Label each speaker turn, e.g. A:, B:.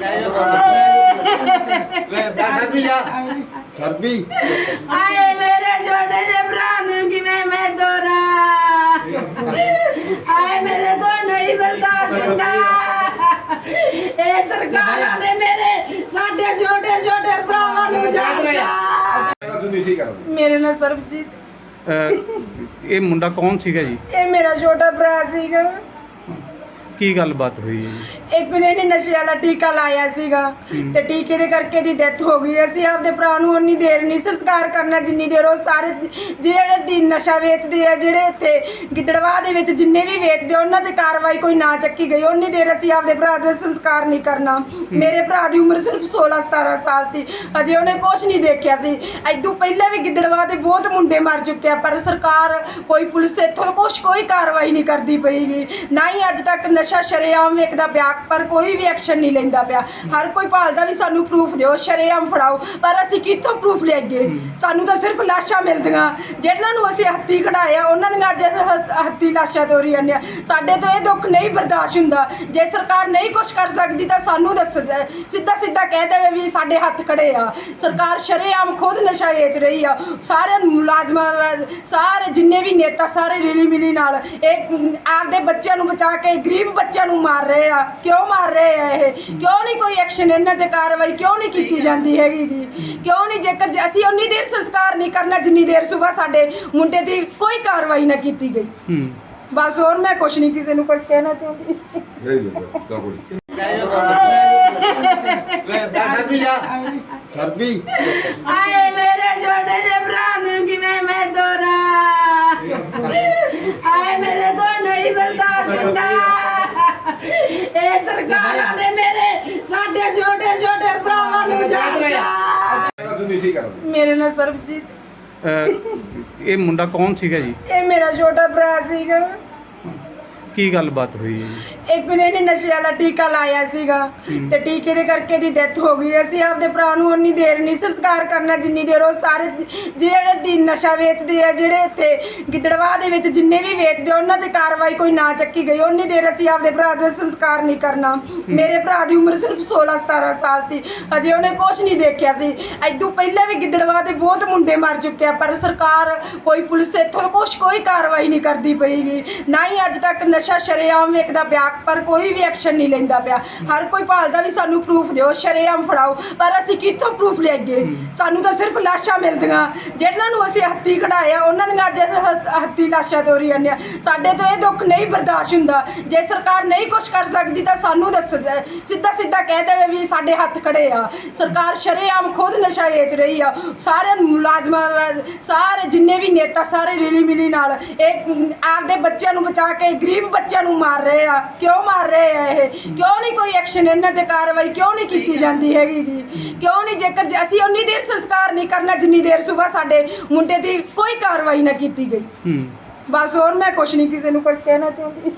A: ਲੈ ਜਾ
B: ਮੇਰੇ ਛੋਟੇ ਜਿਹੇ ਭਰਾ ਨੂੰ ਕਿਵੇਂ ਮੈਂ ਦੋਰਾ ਆਏ ਮੇਰੇ ਤੋਂ ਨਹੀਂ ਬਰਦਾਸ਼ਤ ਹੁੰਦਾ। ਇਹ ਸਰਕਾਰਾਂ ਨੇ ਮੇਰੇ ਸਾਡੇ ਛੋਟੇ ਛੋਟੇ ਭਰਾਵਾਂ ਨੂੰ ਜਾਣਿਆ ਮੇਰੇ ਨਾਲ ਸਰਬਜੀਤ।
C: ਅਹ ਇਹ ਮੁੰਡਾ ਕੌਣ ਸੀਗਾ ਜੀ?
B: ਇਹ ਮੇਰਾ ਛੋਟਾ ਭਰਾ ਸੀਗਾ।
C: ਕੀ ਗੱਲਬਾਤ ਹੋਈ? ਹੈ ਜੀ
B: ਇੱਕ ਨੇ ਇਹਨੇ ਨਸ਼ੇ ਵਾਲਾ ਟੀਕਾ ਲਾਇਆ ਸੀਗਾ ਤੇ ਟੀਕੇ ਦੇ ਕਰਕੇ ਦੀ ਡੈਥ ਹੋ ਗਈ। ਅਸੀਂ ਆਪਦੇ ਭਰਾ ਨੂੰ ਉਨੀ ਦੇਰ ਨਹੀਂ ਸੰਸਕਾਰ ਕਰਨਾ ਜਿੰਨੀ ਦੇਰ ਉਹ ਸਾਰੇ ਜਿਹੜੇ ਡੀ- ਨਸ਼ਾ ਵੇਚਦੇ ਆ ਜਿਹੜੇ ਇੱਥੇ ਗਿੱਦੜਵਾਹ ਦੇ ਵਿੱਚ ਜਿੰਨੇ ਵੀ ਵੇਚਦੇ ਆ, ਉਹਨਾਂ ਤੇ ਕਾਰਵਾਈ ਕੋਈ ਨਾ ਚੱਕੀ ਗਈ। ਉਨੀ ਦੇਰ ਅਸੀਂ ਆਪਦੇ ਭਰਾ ਦਾ ਸੰਸਕਾਰ ਨਹੀਂ ਕਰਨਾ। ਮੇਰੇ ਭਰਾ ਦੀ ਉਮਰ ਸਿਰਫ 16 17 ਸਾਲ ਸੀ। ਅਜੇ ਉਹਨੇ ਕੁਝ ਨਹੀਂ ਦੇਖਿਆ ਸੀ। ਐਦੋਂ ਪਹਿਲਾਂ ਵੀ ਗਿੱਦੜਵਾਹ ਦੇ ਬਹੁਤ ਮੁੰਡੇ ਮਰ ਚੁੱਕੇ ਆ ਪਰ ਸਰਕਾਰ ਕੋਈ ਪੁਲਿਸ ਇੱਥੋਂ ਕੁਝ ਕੋਈ ਕਾਰਵਾਈ ਨਹੀਂ ਕਰਦੀ ਪਈਗੀ ਨਾ ਹੀ ਅੱਜ ਤੱਕ ਨਸ਼ਾ ਸ਼ਰੇਆਮ ਵੇਖਦਾ ਪਿਆ ਪਰ ਕੋਈ ਵੀ ਐਕਸ਼ਨ ਨਹੀਂ ਲੈਂਦਾ ਪਿਆ। ਹਰ ਕੋਈ ਭਾਲਦਾ ਵੀ ਸਾਨੂੰ ਪ੍ਰੂਫ ਦਿਓ ਸ਼ਰੇਆਮ ਫੜਾਓ ਪਰ ਅਸੀਂ ਕਿੱਥੋਂ ਪ੍ਰੂਫ ਲਿਆਈਏ? ਸਾਨੂੰ ਤਾਂ ਸਿਰਫ ਲਾਸ਼ਾਂ ਮਿਲਦੀਆਂ। ਜਿਹਨਾਂ ਨੂੰ ਅਸੀਂ ਹੱਥੀ ਕਢਾਇਆ ਉਹਨਾਂ ਦੀਆਂ ਅੱਜ ਹੱਥੀ ਲਾਸ਼ਾਂ ਤੋਰੀ ਜਾਂਦੇ ਸਾਡੇ ਤੋਂ ਇਹ ਦੁੱਖ ਨਹੀਂ ਬਰਦਾਸ਼ਤ ਹੁੰਦਾ। ਜੇ ਸਰਕਾਰ ਨਹੀਂ ਕੁਝ ਕਰ ਸਕਦੀ ਤਾਂ ਸਾਨੂੰ ਦੱਸ ਸਿੱਧਾ ਸਿੱਧਾ ਕਹਿ ਦੇਵੇ ਵੀ ਸਾਡੇ ਹੱਥ ਖੜੇ ਆ। ਸਰਕਾਰ ਸ਼ਰੇਆਮ ਖੁਦ ਨਸ਼ਾ ਵੇਚ ਰਹੀ ਆ। ਸਾਰੇ ਮੁਲਾਜ਼ਮਾਂ ਸਾਰੇ ਜਿੰਨੇ ਵੀ ਨੇਤਾ ਸਾਰੇ ਰਿਲੀ ਮਿਲੀ ਨਾਲ ਇਹ ਆਪਦੇ ਬੱਚਿਆਂ ਨੂੰ ਬਚਾ ਕੇ ਗਰੀਬ ਬੱਚਿਆਂ ਨੂੰ ਮਾਰ ਰਹੇ ਆ ਕਿਉਂ ਮਾਰ ਰਹੇ ਆ ਇਹ ਕਿਉਂ ਨਹੀਂ ਕੋਈ ਐਕਸ਼ਨ ਇਹਨਾਂ ਤੇ ਕਾਰਵਾਈ ਕਿਉਂ ਨਹੀਂ ਕੀਤੀ ਜਾਂਦੀ ਹੈਗੀ ਗੀ? ਕਿਉਂ ਨਹੀਂ ਜੇਕਰ ਜੇ ਅਸੀਂ ਉਨੀ ਦੇਰ ਸੰਸਕਾਰ ਨਹੀਂ ਕਰਨਾ ਜਿੰਨੀ ਦੇਰ ਸਵੇਰ ਸਾਡੇ ਮੁੰਡੇ ਦੀ ਕੋਈ ਕਾਰਵਾਈ ਨਾ ਕੀਤੀ ਗਈ
C: ਹੂੰ
B: ਬਸ ਹੋਰ ਮੈਂ ਕੁਛ ਨਹੀਂ ਕਿਸੇ ਨੂੰ ਕੁਝ ਕਹਿਣਾ ਚਾਹੁੰਦੀ
A: ਲੈ ਸਰ ਵੀ ਜਾ ਸਰ ਵੀ
B: ਆਏ ਮੇਰੇ ਛੋਟੇ ਜਿਹੇ ਭਰਾ ਨੂੰ ਕਿਵੇਂ ਮੈਂ ਦੋਰਾ ਆਏ ਮੇਰੇ ਤੋਂ ਨਹੀਂ ਬਰਦਾਸ਼ਤ ਹੁੰਦਾ ਇਹ ਸਰਕਾਰਾਂ ਨੇ ਮੇਰੇ ਸਾਡੇ ਛੋਟੇ ਛੋਟੇ ਭਰਾਵਾਂ ਨੂੰ ਮੇਰੇ ਨਾਲ ਸਰਬਜੀਤ।
C: ਅਹ ਇਹ ਮੁੰਡਾ ਕੌਣ ਸੀਗਾ ਜੀ?
B: ਇਹ ਮੇਰਾ ਛੋਟਾ ਭਰਾ ਸੀਗਾ।
C: ਕੀ ਗੱਲਬਾਤ ਹੋਈ?
B: ਇੱਕ ਨੇ ਇਹਨੇ ਨਸ਼ੇ ਵਾਲਾ ਟੀਕਾ ਲਾਇਆ ਸੀਗਾ ਤੇ ਟੀਕੇ ਦੇ ਕਰਕੇ ਦੀ ਡੈਥ ਹੋ ਗਈ। ਅਸੀਂ ਆਪਦੇ ਭਰਾ ਨੂੰ ਉਨੀ ਦੇਰ ਨਹੀਂ ਸੰਸਕਾਰ ਕਰਨਾ ਜਿੰਨੀ ਦੇਰ ਉਹ ਸਾਰੇ ਜਿਹੜੇ ਡੀ- ਨਸ਼ਾ ਵੇਚਦੇ ਆ ਜਿਹੜੇ ਇੱਥੇ ਗਿੱਦੜਵਾਹ ਦੇ ਵਿੱਚ ਜਿੰਨੇ ਵੀ ਵੇਚਦੇ ਆ, ਉਹਨਾਂ ਤੇ ਕਾਰਵਾਈ ਕੋਈ ਨਾ ਚੱਕੀ ਗਈ। ਉਨੀ ਦੇਰ ਅਸੀਂ ਆਪਦੇ ਭਰਾ ਦਾ ਸੰਸਕਾਰ ਨਹੀਂ ਕਰਨਾ। ਮੇਰੇ ਭਰਾ ਦੀ ਉਮਰ ਸਿਰਫ 16 17 ਸਾਲ ਸੀ। ਅਜੇ ਉਹਨੇ ਕੁਝ ਨਹੀਂ ਦੇਖਿਆ ਸੀ। ਐਦੋਂ ਪਹਿਲਾਂ ਵੀ ਗਿੱਦੜਵਾਹ ਦੇ ਬਹੁਤ ਮੁੰਡੇ ਮਰ ਚੁੱਕੇ ਆ ਪਰ ਸਰਕਾਰ ਕੋਈ ਪੁਲਿਸ ਇੱਥੋਂ ਕੁਝ ਕੋਈ ਕਾਰਵਾਈ ਨਹੀਂ ਕਰਦੀ ਪਈਗੀ ਨਾ ਹੀ ਅੱਜ ਤੱਕ ਨਸ਼ਾ ਸ਼ਰੇਆਮ ਵੇਖਦਾ ਪਿਆ ਪਰ ਕੋਈ ਵੀ ਐਕਸ਼ਨ ਨਹੀਂ ਲੈਂਦਾ ਪਿਆ। ਹਰ ਕੋਈ ਭਾਲਦਾ ਵੀ ਸਾਨੂੰ ਪ੍ਰੂਫ ਦਿਓ ਸ਼ਰੇਆਮ ਫੜਾਓ ਪਰ ਅਸੀਂ ਕਿੱਥੋਂ ਪ੍ਰੂਫ ਲਿਆਈਏ? ਸਾਨੂੰ ਤਾਂ ਸਿਰਫ ਲਾਸ਼ਾਂ ਮਿਲਦੀਆਂ। ਜਿਹਨਾਂ ਨੂੰ ਅਸੀਂ ਹੱਥੀ ਕਢਾਇਆ ਉਹਨਾਂ ਦੀਆਂ ਅੱਜ ਹੱਥ- ਲਾਸ਼ਾਂ ਤੋਰੀ ਜਾਂਦੇ ਹਾਂ। ਸਾਡੇ ਤੋਂ ਇਹ ਦੁੱਖ ਨਹੀਂ ਬਰਦਾਸ਼ਤ ਹੁੰਦਾ। ਜੇ ਸਰਕਾਰ ਨਹੀਂ ਕੁਝ ਕਰ ਸਕਦੀ ਤਾਂ ਸਾਨੂੰ ਦੱਸ ਸਿੱਧਾ ਸਿੱਧਾ ਕਹਿ ਦੇਵੇ ਵੀ ਸਾਡੇ ਹੱਥ ਖੜੇ ਆ। ਸਰਕਾਰ ਸ਼ਰੇਆਮ ਖੁਦ ਨਸ਼ਾ ਵੇਚ ਰਹੀ ਆ। ਸਾਰੇ ਮੁਲਾਜ਼ਮਾਂ ਸਾਰੇ ਜਿੰਨੇ ਵੀ ਨੇਤਾ ਸਾਰੇ ਰਿਲੀ ਮਿਲੀ ਨਾਲ ਇਹ ਆਪਦੇ ਬੱਚਿਆਂ ਨੂੰ ਬਚਾ ਕੇ ਗਰੀਬ ਬੱਚਿਆਂ ਨੂੰ ਮਾਰ ਰਹੇ ਆ। ਕਿਉਂ ਮਾਰ ਰਹੇ ਆ ਇਹ? ਕਿਉਂ ਨਹੀਂ ਕੋਈ ਐਕਸ਼ਨ ਇਹਨਾਂ ਤੇ ਕਾਰਵਾਈ? ਕਿਉਂ ਨਹੀਂ ਕੀਤੀ ਜਾਂਦੀ ਹੈਗੀ ਗੀ? ਕਿਉਂ ਨਹੀਂ ਜੇਕਰ ਜੇ ਅਸੀਂ ਉਨੀ ਦੇਰ ਸੰਸਕਾਰ ਨਹੀਂ ਕਰਨਾ ਜਿੰਨੀ ਦੇਰ ਸਵੇਰ ਸਾਡੇ ਮੁੰਡੇ ਦੀ ਕੋਈ ਕਾਰਵਾਈ ਨਾ ਕੀਤੀ ਗਈ।
C: ਹੂੰ।
B: ਬਸ ਹੋਰ ਮੈਂ ਕੁਛ ਨਹੀਂ ਕਿਸੇ ਨੂੰ ਕੁਝ ਕਹਿਣਾ ਚਾਹੁੰਦੀ।